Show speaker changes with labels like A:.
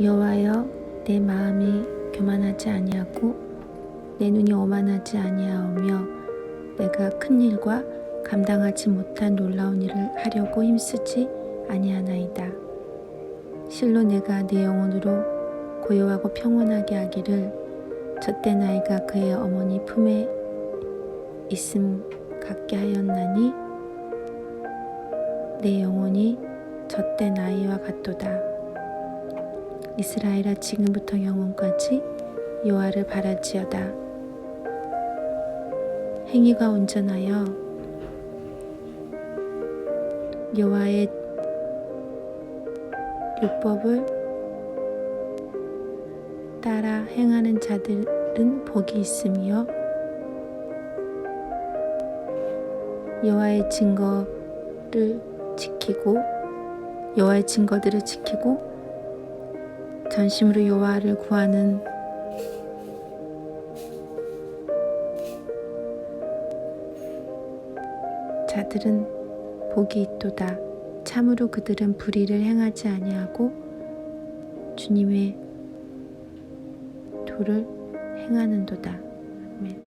A: 여호와여 내 마음이 교만하지 아니하고 내 눈이 오만하지 아니하오며 내가 큰 일과 감당하지 못한 놀라운 일을 하려고 힘쓰지 아니하나이다. 실로 내가 내 영혼으로 고요하고 평온하게 하기를 젖된 아이가 그의 어머니 품에 있음 같게 하였나니 내 영혼이 젖된 아이와 같도다. 이스라엘아 지금부터 영원까지 여호와를 바라지어다. 행위가 온전하여 여호와의 율법을 따라 행하는 자들은 복이 있으며 여호와의 증거를 지키고 여호와의 증거들을 지키고 전심으로 여호와를 구하는 자들은 복이 있도다. 참으로 그들은 불의를 행하지 아니하고 주님의 도를 행하는도다.